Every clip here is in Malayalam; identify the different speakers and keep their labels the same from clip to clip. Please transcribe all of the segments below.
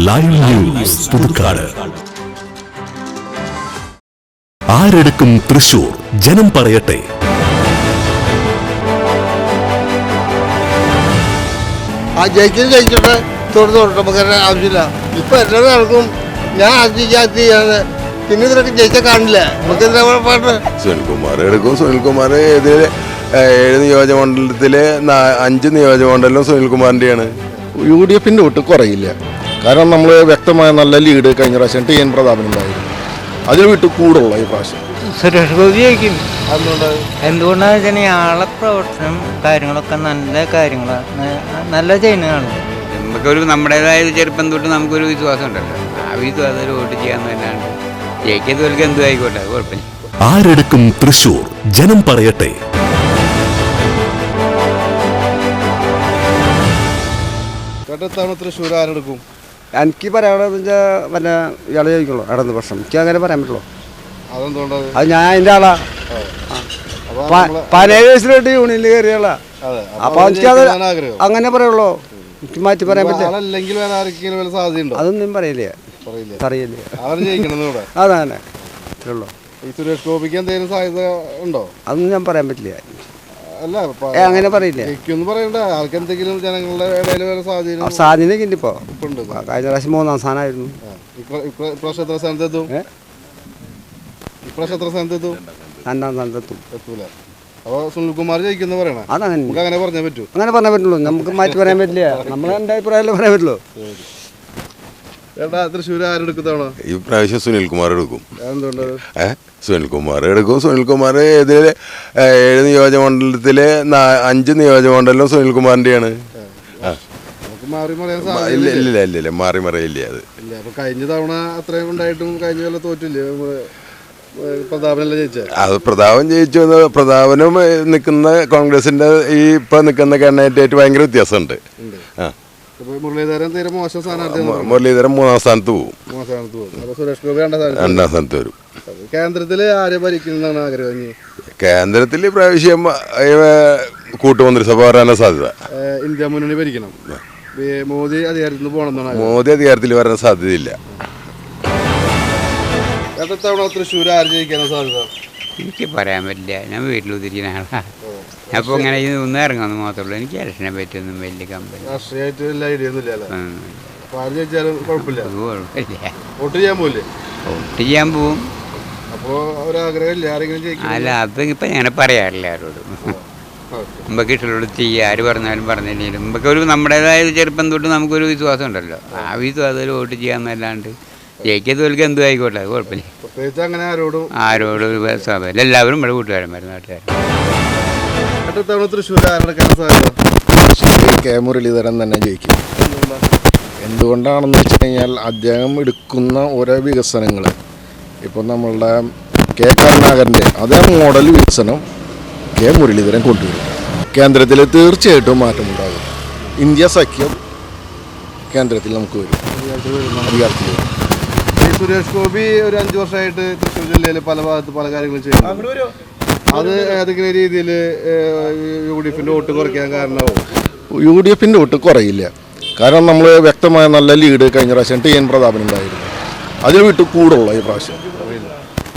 Speaker 1: Live news Puthukkad. ആരെടുക്കും തൃശൂർ? ജനം പറയട്ടെ.
Speaker 2: ആ ജയിക്കും ജയിച്ചിട്ട് തൊടുത്ത് തൊട്ട് നമുക്ക് ആവശ്യമില്ല. ഇപ്പൊ എല്ലാവരും ആൾക്കും ഞാൻ അത് ചെയ്യാതെ പിന്നെ ഇതിനൊക്കെ ജയിച്ചാൽ കാണില്ല. നമുക്ക് എന്താ പാട്ട്?
Speaker 3: സുനിൽകുമാർ എടുക്കും. സുനിൽകുമാർ ഇതിൽ ഏഴ് നിയോജകമണ്ഡലത്തിലെ നാ- അഞ്ച് നിയോജകമണ്ഡലം സുനിൽകുമാറിന്റെയാണ്.
Speaker 4: യു ഡി എഫിന്റെ ഒട്ട് കുറയില്ല. കാരണം നമ്മൾ വ്യക്തമായ നല്ല ലീഡ് കഴിഞ്ഞ പ്രാവശ്യം ടി എൻ പ്രതാപനുണ്ടായിരുന്നു അതിൽ വിട്ട് കൂടുള്ള ഈ പ്രാവശ്യം.
Speaker 5: സുരേഷ് ഗോപി ജയിക്കും എന്തുകൊണ്ടാന്ന് വെച്ചാൽ ആളെ പ്രവർത്തനം കാര്യങ്ങളൊക്കെ നല്ല കാര്യങ്ങളാണ്. നല്ല ചെയ്യുന്നതാണ്.
Speaker 6: നമുക്കൊരു നമ്മുടേതായ ചെറുപ്പം തൊട്ട് നമുക്കൊരു വിശ്വാസം ഉണ്ടല്ലോ. ആ വിശ്വാസം വോട്ട് ചെയ്യാന്ന് തന്നെയാണ്. ജയിക്കുന്നവർക്ക് എന്തും ആയിക്കോട്ടെ അത് കുഴപ്പമില്ല.
Speaker 1: ആരെടുക്കും തൃശൂർ ജനം പറയട്ടെ.
Speaker 4: ചേട്ടത്താണ് തൃശ്ശൂർ ആരെടുക്കും?
Speaker 7: എനിക്ക് പറയാനുള്ളത് വെച്ചാൽ വല്ല ഇയാളെ ചോദിക്കുള്ളൂ ഇടന്ന് പ്രശ്നം? എനിക്ക് അങ്ങനെ പറയാൻ പറ്റുള്ളൂ.
Speaker 4: അതെന്തുകൊണ്ടത്
Speaker 7: അത് ഞാൻ അതിന്റെ ആളാ. പതിനേഴ് വയസ്സിലോട്ട് യൂണിയനിൽ കയറിയുള്ള അപ്പൊ എനിക്കത് അങ്ങനെ പറയുള്ളൂ. എനിക്ക് മാറ്റി പറയാൻ പറ്റില്ല. അതൊന്നും പറയില്ലേ.
Speaker 4: പറയില്ല.
Speaker 7: അത്രേ ഉള്ളൂ.
Speaker 4: സുരേഷ് ഗോപിക്ക് എന്തെങ്കിലും സാധ്യത ഉണ്ടോ?
Speaker 7: അതൊന്നും ഞാൻ പറയാൻ പറ്റില്ല.
Speaker 4: അല്ല
Speaker 7: അങ്ങനെ പറയില്ല?
Speaker 4: പറയണ്ട. ജനങ്ങളുടെ ഇടയിൽ സ്വാധീനം
Speaker 7: കഴിഞ്ഞ പ്രാവശ്യം മൂന്നാം സ്ഥാനമായിരുന്നു.
Speaker 4: ഇപ്രാവശ്യം എത്ര? ഇപ്രാവശ്യം എത്ര
Speaker 7: രണ്ടാം സ്ഥാനത്തെത്തും
Speaker 4: എത്തൂല. സുനിൽകുമാർ ജയിക്കുന്ന പറയണേ. അങ്ങനെ പറഞ്ഞാൽ പറ്റൂ.
Speaker 7: അങ്ങനെ പറയാൻ പറ്റുള്ളൂ. നമുക്ക് മാറ്റി പറയാൻ പറ്റില്ല. നമ്മളെ അഭിപ്രായം പറയാൻ പറ്റുള്ളൂ.
Speaker 4: തൃശ്ശൂർ തവണ
Speaker 3: ഈ പ്രാവശ്യം സുനിൽകുമാർ എടുക്കും.
Speaker 4: എന്തുകൊണ്ട്
Speaker 3: ഏ? സുനിൽകുമാർ എടുക്കും. സുനിൽകുമാർ ഇതിൽ ഏഴ് നിയോജകമണ്ഡലത്തിലെ അഞ്ച് നിയോജകമണ്ഡലം സുനിൽകുമാറിന്റെയാണ് ആ.
Speaker 4: മാറി മറിയാൻ
Speaker 3: ഇല്ല
Speaker 4: സാധ്യത
Speaker 3: ഇല്ല ഇല്ല ഇല്ല മാറി മറിയില്ല അത്.
Speaker 4: ഇല്ല അപ്പൊ കഴിഞ്ഞ തവണ അത്രയും ഉണ്ടായിട്ടും കഴിഞ്ഞ കൊല്ലം തോറ്റില്ലേ? നമ്മൾ പ്രതാപനല്ല ജയിച്ചേ?
Speaker 3: അത് പ്രതാപൻ ജയിച്ചു എന്ന് പ്രതാപനും നിൽക്കുന്ന കോൺഗ്രസിന്റെ ഈ ഇപ്പൊ നിൽക്കുന്ന കണ്ണേറ്റായിട്ട് ഭയങ്കര വ്യത്യാസമുണ്ട്. ആ.
Speaker 4: മുരളീധരൻ തീരെ മോശം
Speaker 3: മുരളീധരൻ മൂന്നാം സ്ഥാനത്ത് പോകും
Speaker 4: സ്ഥാനത്ത് സുരേഷ് ഗോപി രണ്ടാം സ്ഥാനത്ത്
Speaker 3: രണ്ടാം സ്ഥാനത്ത് വരും.
Speaker 4: കേന്ദ്രത്തിൽ കേന്ദ്രത്തിൽ ആരെ ഭരിക്കുന്നതാണ് ആഗ്രഹം? ഇനി
Speaker 3: കേന്ദ്രത്തിൽ പ്രാവശ്യം കൂട്ടുമന്ത്രിസഭ വരാനാണ് സാധ്യത.
Speaker 4: ഏഹ് ഇന്ത്യ മുന്നണി ഭരിക്കണം. ഈ മോദി അധികാരത്തിൽ നിന്ന് പോകണം എന്നാണ്
Speaker 3: മോദി അധികാരത്തിൽ വരാൻ സാധ്യതയില്ല.
Speaker 4: എത്ര തവണ തൃശ്ശൂർ ആര് ജയിക്കാനാ സാധ്യത?
Speaker 6: എനിക്ക് പറയാൻ പറ്റില്ല. ഞാൻ വീട്ടിൽ ഉതിരിക്കുന്ന ആളാണ് അപ്പോൾ ഇങ്ങനെ ഇത് ഒന്നും ഇറങ്ങുമെന്ന് മാത്രമേ എനിക്ക് ഇലക്ഷനെ പറ്റിയൊന്നും വലിയ കമ്പനി
Speaker 4: വോട്ട് ചെയ്യാൻ
Speaker 6: പോവും. അല്ല അത് ഇപ്പം ഞാൻ പറയാറില്ല ആരോടും. മുമ്പൊക്കെ ഇഷ്ടമുള്ള ചെയ്യുക ആര് പറഞ്ഞാലും പറഞ്ഞില്ലെങ്കിലും. മുമ്പൊക്കെ ഒരു നമ്മുടേതായ ചെറുപ്പം തൊട്ട് നമുക്കൊരു വിശ്വാസം ഉണ്ടല്ലോ. ആ വിശ്വാസത്തിൽ വോട്ട് ചെയ്യാന്നല്ലാണ്ട് തോൽക്കുക എന്തും ആയിക്കോട്ടെ അത് കുഴപ്പമില്ല.
Speaker 4: പ്രത്യേകിച്ച് അങ്ങനെ ആരോടും
Speaker 6: ആരോടും ഒരു എല്ലാവരും ഇവിടെ കൂട്ടുകാരന്മാരും നാട്ടുകാർ
Speaker 4: തൃശ്ശൂർ ആരെടുക്കാൻ സാധ്യത?
Speaker 8: കെ മുരളീധരൻ തന്നെ ജയിക്കും. എന്തുകൊണ്ടാണെന്ന് വെച്ച് കഴിഞ്ഞാൽ അദ്ദേഹം എടുക്കുന്ന ഓരോ വികസനങ്ങൾ ഇപ്പോൾ നമ്മളുടെ കെ കരുണാകരന്റെ അതേ മോഡൽ വികസനം കെ മുരളീധരൻ കൊണ്ടുവരും. കേന്ദ്രത്തിൽ തീർച്ചയായിട്ടും മാറ്റമുണ്ടാകും ഇന്ത്യ സഖ്യം കേന്ദ്രത്തിൽ നമുക്ക് വരും. അധികാരത്തിൽ വരും.
Speaker 4: ഈ സുരേഷ് ഗോപി ഒരു അഞ്ചു വർഷമായിട്ട് തൃശ്ശൂർ ജില്ലയിൽ പല ഭാഗത്ത് പല കാര്യങ്ങളും ചെയ്യുന്നു അത് ഏതെങ്കിലും രീതിയിൽ യു ഡി എഫിന്റെ വോട്ട് കുറയ്ക്കാൻ കാരണമാവും?
Speaker 8: യു ഡി എഫിന്റെ വോട്ട് കുറയില്ല. കാരണം നമ്മൾ വ്യക്തമായ നല്ല ലീഡ് കഴിഞ്ഞ പ്രാവശ്യം ടി എൻ പ്രതാപൻ ഉണ്ടായിരുന്നു. അതിൽ വിട്ട് കൂടുള്ള ഈ പ്രാവശ്യം.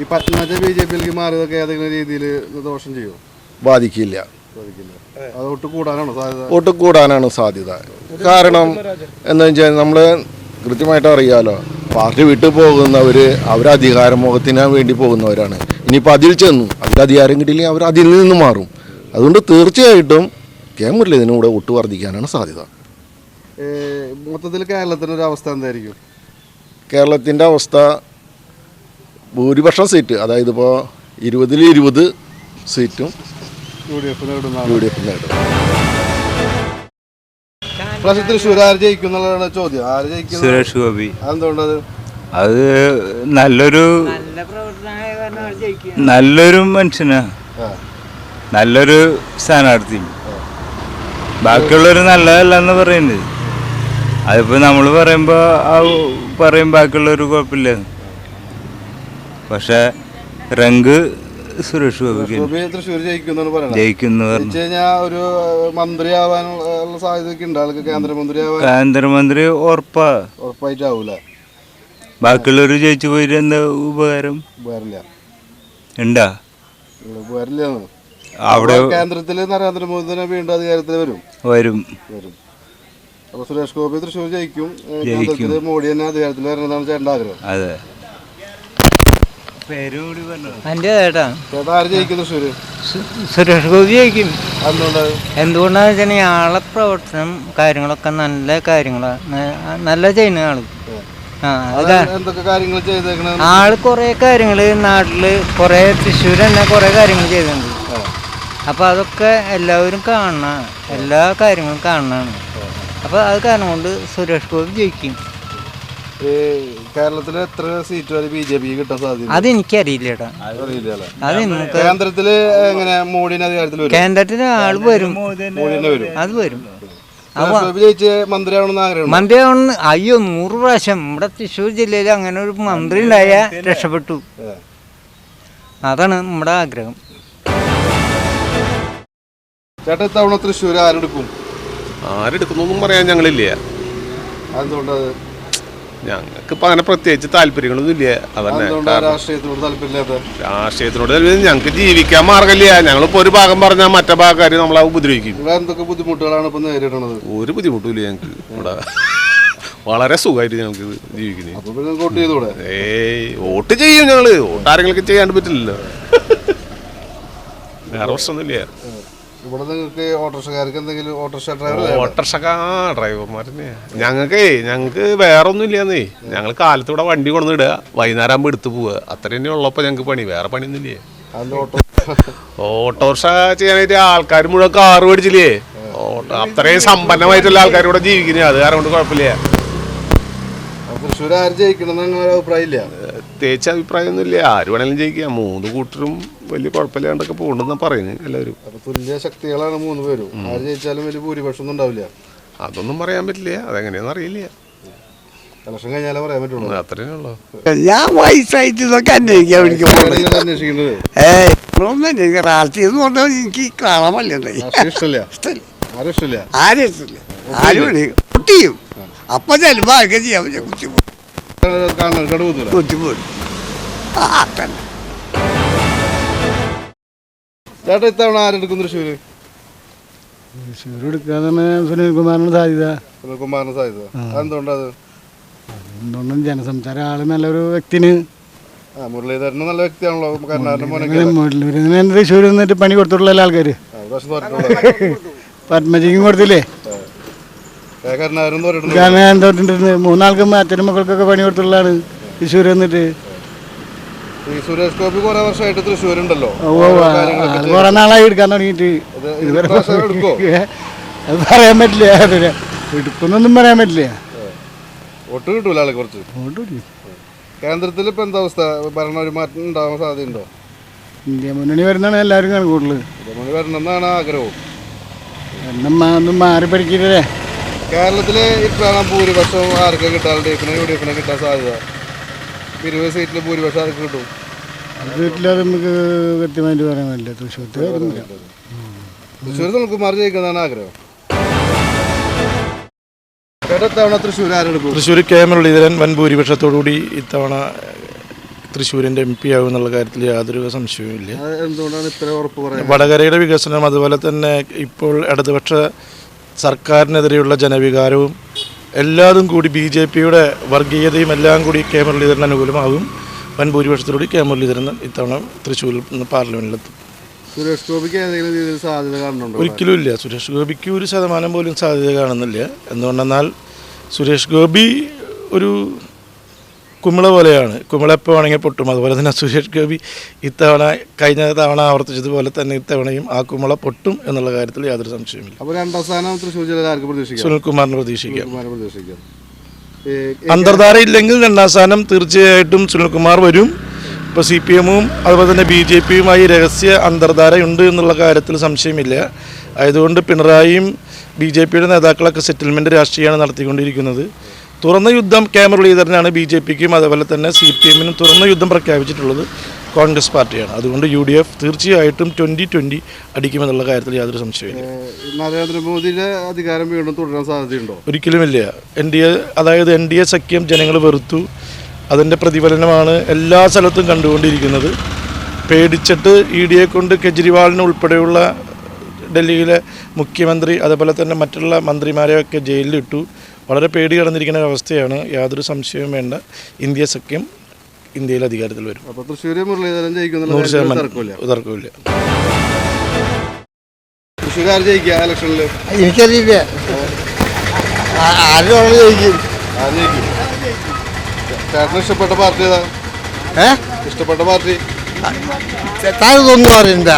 Speaker 4: ഈ പത്മജ ബി ജെ പിയിലേക്ക് മാറിയതൊക്കെ ഏതെങ്കിലും രീതിയിൽ ദോഷം ചെയ്യുമോ
Speaker 8: ബാധിക്കില്ല.
Speaker 4: അത് വോട്ട് കൂടാനാണോ സാധ്യത?
Speaker 8: വോട്ട് കൂടാനാണ് സാധ്യത. കാരണം എന്താ വെച്ചാൽ നമ്മൾ കൃത്യമായിട്ട് അറിയാലോ പാർട്ടി വിട്ടു പോകുന്നവർ അവർ അധികാരമോഹത്തിന് വേണ്ടി പോകുന്നവരാണ്. ഇനിയിപ്പോൾ അതിൽ ചെന്നു. അതിൽ അധികാരം കിട്ടിയില്ലെങ്കിൽ അവർ അതിൽ നിന്ന് മാറും. അതുകൊണ്ട് തീർച്ചയായിട്ടും കെ മുരളീധരനും കൂടെ വോട്ട് വർദ്ധിക്കാനാണ് സാധ്യത.
Speaker 4: മൊത്തത്തിൽ കേരളത്തിന്റെ ഒരു അവസ്ഥ എന്തായിരിക്കും?
Speaker 8: കേരളത്തിന്റെ അവസ്ഥ ഭൂരിപക്ഷം സീറ്റ് അതായത് ഇപ്പോൾ ഇരുപതിൽ ഇരുപത് സീറ്റും
Speaker 4: യു ഡി എഫ് നേടും
Speaker 8: യു ഡി എഫ് നേടും
Speaker 4: പ്രാവശ്യം തൃശ്ശൂർ ആര് ജയിക്കും എന്നുള്ളതാണ് ചോദ്യം. ആര് ജയിക്കും?
Speaker 9: സുരേഷ് ഗോപി.
Speaker 4: അതെന്തുകൊണ്ടത്?
Speaker 9: അത് നല്ലൊരു നല്ലൊരു മനുഷ്യനാ. നല്ലൊരു സ്ഥാനാർത്ഥി. ബാക്കിയുള്ളവർ നല്ലതല്ലെന്ന് പറയുന്നത്. അതിപ്പോ നമ്മൾ പറയുമ്പോൾ ആ പറയും ബാക്കിയുള്ളവർ കുഴപ്പമില്ല. പക്ഷെ റങ്ക് സുരേഷ്
Speaker 4: ഗോപി തൃശ്ശൂർ ജയിക്കുന്നാണ് പറയുന്നത്
Speaker 9: ജയിക്കുന്നു പറഞ്ഞു
Speaker 4: കഴിഞ്ഞാൽ ഒരു മന്ത്രിയാവാനുള്ള സാധ്യതയൊക്കെ ഉണ്ട് ആൾക്ക് കേന്ദ്രമന്ത്രിയാവാൻ
Speaker 9: കേന്ദ്രമന്ത്രി ഉറപ്പാ.
Speaker 4: ഉറപ്പായിട്ടാവൂല.
Speaker 9: ബാക്കിയുള്ളവർ ജയിച്ചു പോയിട്ട് എന്താ ഉപകാരം?
Speaker 4: ഉപകാരമില്ല.
Speaker 9: ഉണ്ടാ?
Speaker 4: ഉപകാരമില്ല.
Speaker 9: അവിടെ
Speaker 4: കേന്ദ്രത്തിൽ നരേന്ദ്രമോദി തന്നെ വീണ്ടും അധികാരത്തിൽ വരും.
Speaker 9: വരും.
Speaker 4: വരും. അപ്പൊ സുരേഷ് ഗോപി തൃശ്ശൂർ ജയിക്കും. മോഡി തന്നെ അധികാരത്തിൽ വരണമെന്നാണ് ചേട്ടന്റെ ആഗ്രഹം.
Speaker 9: അതെ.
Speaker 5: എന്റെ ചേട്ടാ സുരേഷ്. ഗോപി ജയിക്കും. എന്തുകൊണ്ടാന്ന് വെച്ചാൽ ആളെ പ്രവർത്തനം കാര്യങ്ങളൊക്കെ നല്ല കാര്യങ്ങളാണ് നല്ല ചെയ്യുന്ന
Speaker 4: ആൾ.
Speaker 5: ആൾ കൊറേ കാര്യങ്ങൾ നാട്ടിൽ കൊറേ തൃശ്ശൂർ തന്നെ കൊറേ കാര്യങ്ങൾ ചെയ്തിട്ടുണ്ട്. അപ്പൊ അതൊക്കെ എല്ലാവരും കാണണ എല്ലാ കാര്യങ്ങളും കാണണാണ്. അപ്പൊ അത് കാരണം കൊണ്ട് സുരേഷ് ഗോപി ജയിക്കും.
Speaker 4: ഈ കേരളത്തിലെ എത്ര സീറ്റ് വരെ ബി ജെ പി കിട്ടാൻ സാധ്യത?
Speaker 5: അതെനിക്കറിയില്ല
Speaker 4: അല്ലേ?
Speaker 5: അത് നമുക്ക്
Speaker 4: കേന്ദ്രത്തിൽ എങ്ങനെ മോഡിനെ അധികാരത്തിൽ വരും?
Speaker 5: കേന്ദ്രത്തിന് ആൾ വരും.
Speaker 4: വരും.
Speaker 5: അത് വരും.
Speaker 4: സുരേഷ് ഗോപി ജയിച്ച് ആഗ്രഹം
Speaker 5: മന്ത്രി ആവണം അയ്യോ നൂറ് പ്രാവശ്യം. നമ്മുടെ തൃശ്ശൂർ ജില്ലയിൽ അങ്ങനെ ഒരു മന്ത്രി ഉണ്ടായ രക്ഷപ്പെട്ടു. അതാണ് നമ്മുടെ ആഗ്രഹം.
Speaker 4: ചേട്ടാ ഇത്തവണ തൃശ്ശൂർ ആരെടുക്കും?
Speaker 10: ആരെടുക്കുന്നൊന്നും പറയാൻ ഞങ്ങളില്ല.
Speaker 4: അതെന്തുകൊണ്ടത്
Speaker 10: ഞങ്ങൾക്ക് ഇപ്പം അങ്ങനെ പ്രത്യേകിച്ച് താല്പര്യങ്ങളൊന്നും ഇല്ല. അതന്നെ
Speaker 4: രാഷ്ട്രീയത്തിനോട്
Speaker 10: ഞങ്ങൾക്ക് ജീവിക്കാൻ മാർഗമില്ല. ഞങ്ങളിപ്പോൾ ഒരു ഭാഗം പറഞ്ഞാൽ മറ്റേ ഭാഗക്കാർ നമ്മളെ ഉപദ്രവിക്കും.
Speaker 4: എന്തൊക്കെ ബുദ്ധിമുട്ടുകളാണ് ഇപ്പൊ നേരിടുന്നത്?
Speaker 10: ഒരു ബുദ്ധിമുട്ടുമില്ല ഞങ്ങൾക്ക് ഇവിടെ. വളരെ സുഖമായിട്ട് ഞങ്ങൾക്ക് ജീവിക്കുന്നത് ഏയ് വോട്ട് ചെയ്യും ഞങ്ങൾ. വോട്ട് ആരെങ്കിലും ചെയ്യാണ്ട് പറ്റില്ലല്ലോ. വേറെ പ്രശ്നമൊന്നുമില്ല.
Speaker 4: ഇവിടെ നിങ്ങൾക്ക് ഓട്ടോറിക്ഷക്കാർക്ക് എന്തെങ്കിലും ഓട്ടോറിക്ഷ ഡ്രൈവർ
Speaker 10: ഓട്ടർഷക്ക ഡ്രൈവർമാരന്നെ ഞങ്ങൾക്ക് ഞങ്ങൾക്ക് വേറെ ഒന്നും ഇല്ലാന്നേ ഞങ്ങൾ കാലത്ത് ഇവിടെ വണ്ടി കൊണ്ടുവന്നിടുക വൈകുന്നേരം ആകുമ്പോൾ എടുത്തു പോവുക. അത്ര തന്നെ ഉള്ളപ്പോൾ ഞങ്ങൾക്ക് പണി വേറെ പണിയൊന്നും
Speaker 4: ഇല്ലേ ഓട്ടോ?
Speaker 10: ഓട്ടോറിക്ഷ ചെയ്യാനായിട്ട് ആൾക്കാർ മുഴുവൻ കാറ് മേടിച്ചില്ലേ? ഓട്ടോ അത്രയും സമ്പന്നമായിട്ടുള്ള ആൾക്കാർ ഇവിടെ ജീവിക്കുന്നത് അത് കാരണം കൊണ്ട് കുഴപ്പമില്ല.
Speaker 4: തൃശ്ശൂർ ആര് ജയിക്കണം എന്നൊരു അഭിപ്രായം ഇല്ല
Speaker 10: പ്രത്യേകിച്ച് അഭിപ്രായമൊന്നുമില്ല. ആര് വേണേലും ജയിക്കാം. മൂന്ന് കൂട്ടരും വലിയ കുഴപ്പമില്ലാണ്ടൊക്കെ പോകണ്ടെന്നാണ് പറയുന്നത് എല്ലാവരും.
Speaker 4: അപ്പൊ തുല്യ ശക്തികളാണ് മൂന്ന് പേരും. ആര് ജയിച്ചാലും വലിയ ഭൂരിപക്ഷം ഒന്നും ഉണ്ടാവില്ല.
Speaker 10: അതൊന്നും പറയാൻ പറ്റില്ല. അതെങ്ങനെയാണെന്ന് അറിയില്ല.
Speaker 4: ഇലക്ഷൻ കഴിഞ്ഞാലേ പറയാൻ പറ്റുള്ളൂ.
Speaker 10: അത്രേ ഉള്ളൂ.
Speaker 7: ഞാൻ വയസ്സായിട്ട് ഇതൊക്കെ അന്വേഷിക്കാൻ വേണ്ടി പോകുന്നത്
Speaker 4: നിങ്ങൾ അന്വേഷിക്കുന്നത്?
Speaker 7: ഏയ് ഇപ്പോഴൊന്നും എനിക്ക് രാഷ്ട്രീയം എന്ന് പറഞ്ഞാൽ എനിക്ക് കാണാൻ പറ്റുന്നുണ്ടായി
Speaker 4: രാഷ്ട്രീയം ഇഷ്ടമില്ല. ആരും ഇഷ്ടമില്ല.
Speaker 7: ആരും ഇഷ്ടമില്ല. ആരും വേണേ കുട്ടി ചെയ്യും അപ്പൊ ചെലപ്പോ ആർക്കും ചെയ്യാൻ കുത്തി പോകും
Speaker 4: കാണാൻ
Speaker 7: ആ തന്നെ
Speaker 4: ചേട്ടാ ഇത്തവണ ആരെടുക്കും തൃശ്ശൂര്?
Speaker 7: തൃശ്ശൂർ എടുക്കാതെ സുനിൽകുമാറിന് സാധ്യത.
Speaker 4: സുനിൽകുമാറിന് സാധ്യത. എന്തുകൊണ്ടത്
Speaker 7: എന്തുകൊണ്ടും ജനസംസാരം ആൾ നല്ലൊരു വ്യക്തിന്.
Speaker 4: മുരളീധരൻ നല്ല വ്യക്തിയാണല്ലോ.
Speaker 7: മുരളീധരൻ തൃശ്ശൂർ നിന്നിട്ട് പണി കൊടുത്തിട്ടുള്ള
Speaker 4: ആൾക്കാര്.
Speaker 7: പത്മജിക്കും കൊടുത്തില്ലേ
Speaker 4: ഏ, കരുണാകരൻ തോറ്റിട്ടുണ്ട്
Speaker 7: കാരണം ഞാൻ തോറ്റിട്ടുണ്ട് മൂന്നാൾക്കും അച്ഛനും മക്കൾക്കൊക്കെ പണി കൊടുത്തുള്ളതാണ് തൃശ്ശൂർ വന്നിട്ട്.
Speaker 4: സുരേഷ് ഗോപി കുറെ വർഷമായിട്ട്
Speaker 7: അത് കുറെ നാളായി എടുക്കാൻ തുടങ്ങിയിട്ട്. അത് പറയാൻ പറ്റില്ല. എടുക്കുന്നൊന്നും പറയാൻ പറ്റില്ല.
Speaker 4: ഒട്ട് കിട്ടൂല ആളെ കുറച്ച്. കേന്ദ്രത്തിൽ ഇപ്പൊ എന്താ അവസ്ഥ? ഭരണ ഒരു മാറ്റം ഉണ്ടാവാൻ സാധ്യതയുണ്ടോ?
Speaker 7: ഇന്ത്യ മുന്നണി വരുന്നതാണ് എല്ലാവരും കണക്കൂട്ടൽ
Speaker 4: ഇതേമാതിരി വരണമെന്നാണ് ആഗ്രഹവും.
Speaker 7: എണ്ണം മാ- ഒന്നും മാറി പഠിക്കില്ലേ
Speaker 4: കേരളത്തിലെ ഇപ്പോഴാണ് ഭൂരിപക്ഷം ആർക്ക് കിട്ടാറുണ്ട് എഫിനെ യു ഡി എഫിനെ കിട്ടാൻ സാധ്യത. ഇരുപത് സീറ്റിൽ ഭൂരിപക്ഷം ആർക്ക് കിട്ടും.
Speaker 7: നമുക്ക് കൃത്യമായിട്ട് പറയാൻ പറ്റില്ല. തൃശ്ശൂരത്തെ
Speaker 4: തൃശ്ശൂർ സുനിൽകുമാർ ജയിക്കുന്നതാണ് ആഗ്രഹം. ചേട്ടാ ഇത്തവണ തൃശ്ശൂർ ആരെടുക്കും?
Speaker 11: തൃശ്ശൂർ കെ മുരളീധരൻ വൻ ഭൂരിപക്ഷത്തോടുകൂടി ഇത്തവണ തൃശ്ശൂരിന്റെ എം പി ആകും എന്നുള്ള കാര്യത്തിൽ യാതൊരു സംശയവുമില്ല.
Speaker 4: ഇല്ല എന്തുകൊണ്ടാണ് ഇത്ര ഉറപ്പ് പറയുന്നത്?
Speaker 11: വടകരയുടെ വികസനം അതുപോലെ തന്നെ ഇപ്പോൾ ഇടതുപക്ഷ സർക്കാരിനെതിരെയുള്ള ജനവികാരവും എല്ലാതും കൂടി ബി ജെ പിയുടെ വർഗീയതയും എല്ലാം കൂടി കെ മുരളീധരൻ അനുകൂലമാകും. വൻ ഭൂരിപക്ഷത്തിലൂടെ കെ മുരളീധരൻ ഇത്തവണ തൃശ്ശൂരിൽ നിന്ന് പാർലമെന്റിലെത്തും
Speaker 4: സുരേഷ് ഗോപിക്ക് ഏതെങ്കിലും രീതിയിൽ സാധ്യത കാണുന്നുണ്ടോ?
Speaker 11: ഒരിക്കലും ഇല്ല. സുരേഷ് ഗോപിക്ക് ഒരു ശതമാനം പോലും സാധ്യത കാണുന്നില്ല. എന്തുകൊണ്ടെന്നാൽ സുരേഷ് ഗോപി ഒരു കുമിള പോലെയാണ്. കുമിള എപ്പോൾ വേണമെങ്കിൽ പൊട്ടും. അതുപോലെ തന്നെ സുരേഷ് ഗോപി ഇത്തവണ കഴിഞ്ഞ തവണ ആവർത്തിച്ചതുപോലെ തന്നെ ഇത്തവണയും ആ കുമിള പൊട്ടും എന്നുള്ള കാര്യത്തിൽ യാതൊരു സംശയമില്ല
Speaker 4: അപ്പോൾ രണ്ടാം സ്ഥാനം തൃശ്ശൂർ ജില്ലയിൽ ആർക്ക് പ്രതീക്ഷിക്കാം?
Speaker 11: സുനിൽകുമാറിന് പ്രതീക്ഷിക്കാം. അന്തർധാര ഇല്ലെങ്കിൽ രണ്ടാം സ്ഥാനം തീർച്ചയായിട്ടും സുനിൽകുമാർ വരും. ഇപ്പോൾ സി പി എമ്മും അതുപോലെ തന്നെ ബി ജെ പിയുമായി രഹസ്യ അന്തർധാര ഉണ്ട് എന്നുള്ള കാര്യത്തിൽ സംശയമില്ല. ആയതുകൊണ്ട് പിണറായിയും ബി ജെ പിയുടെ നേതാക്കളൊക്കെ സെറ്റിൽമെന്റ് രാഷ്ട്രീയമാണ് നടത്തിക്കൊണ്ടിരിക്കുന്നത്. തുറന്ന യുദ്ധം കെ മുരളീധരനാണ് ബി ജെ പിക്കും അതേപോലെ തന്നെ സി പി എമ്മിനും തുറന്ന യുദ്ധം പ്രഖ്യാപിച്ചിട്ടുള്ളത് കോൺഗ്രസ് പാർട്ടിയാണ്. അതുകൊണ്ട് യു ഡി എഫ് തീർച്ചയായിട്ടും ട്വന്റി ട്വന്റി അടിക്കുമെന്നുള്ള കാര്യത്തിൽ യാതൊരു സംശയമില്ല
Speaker 4: നരേന്ദ്രമോദിയുടെ അധികാരം വീണ്ടും തുടരാൻ സാധ്യതയുണ്ടോ?
Speaker 11: ഒരിക്കലുമില്ല. എൻ ഡി എ അതായത് എൻ ഡി എ സഖ്യം ജനങ്ങൾ വെറുത്തു. അതിന്റെ പ്രതിഫലനമാണ് എല്ലാ സ്ഥലത്തും കണ്ടുകൊണ്ടിരിക്കുന്നത്. പേടിച്ചിട്ട് ഇ ഡിയെ കൊണ്ട് കെജ്രിവാളിന് ഉൾപ്പെടെയുള്ള ഡൽഹിയിലെ മുഖ്യമന്ത്രി അതേപോലെ തന്നെ മറ്റുള്ള മന്ത്രിമാരെയൊക്കെ ജയിലിലിട്ടു. വളരെ പേടി കടന്നിരിക്കുന്ന അവസ്ഥയാണ് യാതൊരു സംശയവും വേണ്ട. ഇന്ത്യ സഖ്യം ഇന്ത്യയിൽ അധികാരത്തിൽ വരും.
Speaker 4: മുരളീധരൻ
Speaker 11: നൂറ് ശതമാനം.
Speaker 4: തർക്കമില്ല.
Speaker 11: തർക്കമില്ല.
Speaker 4: തൃശ്ശൂർ ആര് ജയിക്കുക ഇലക്ഷനിൽ
Speaker 2: എനിക്കറിയില്ല. ജയിക്കും.
Speaker 4: ആര് ജയിക്കും? ചേട്ടന് ഇഷ്ടപ്പെട്ട പാർട്ടി ഏതാ?
Speaker 2: ഏ?
Speaker 4: ഇഷ്ടപ്പെട്ട പാർട്ടി?
Speaker 2: താനൊന്നും അറിയണ്ട.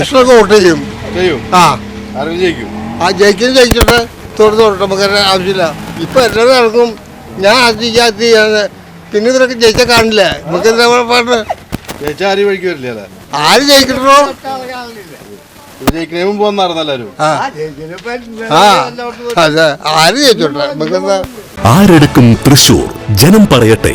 Speaker 2: ഇഷ്ടമൊക്കെ വോട്ട് ചെയ്യും.
Speaker 4: ചെയ്യും?
Speaker 2: ആ.
Speaker 4: ആരും ജയിക്കും?
Speaker 2: ആ ജയിക്കും ജയിച്ചിട്ട്. തുടർന്ന് തൊട്ട് നമുക്ക് ആവശ്യമില്ല. ഇപ്പൊ എല്ലാവരും നടക്കും. ഞാൻ അത് ചെയ്യാൻ പിന്നെ ഇതിനൊക്കെ ജയിച്ചാൽ കാണില്ല. നമുക്ക് എന്താ പാട്ട്
Speaker 4: ജയിച്ചാൽ ആരും വഴിക്ക് വരില്ല
Speaker 2: ആര് ജയിക്കണോ?
Speaker 4: ഇത് ജയിക്കുന്നതിന് മുമ്പ് വന്നായിരുന്നു എല്ലാവരും.
Speaker 2: ആ. ആ അതെ. ആര് ജയിച്ചോട്ടെ നമുക്ക് എന്താ?
Speaker 1: ആരെടുക്കും തൃശൂർ ജനം പറയട്ടെ.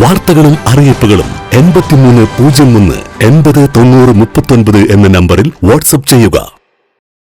Speaker 1: വാർത്തകളും അറിയിപ്പുകളും എൺപത്തിമൂന്ന് പൂജ്യം ഒന്ന് എൺപത് തൊണ്ണൂറ് മുപ്പത്തൊൻപത് എന്ന നമ്പറിൽ വാട്സപ്പ് ചെയ്യുക.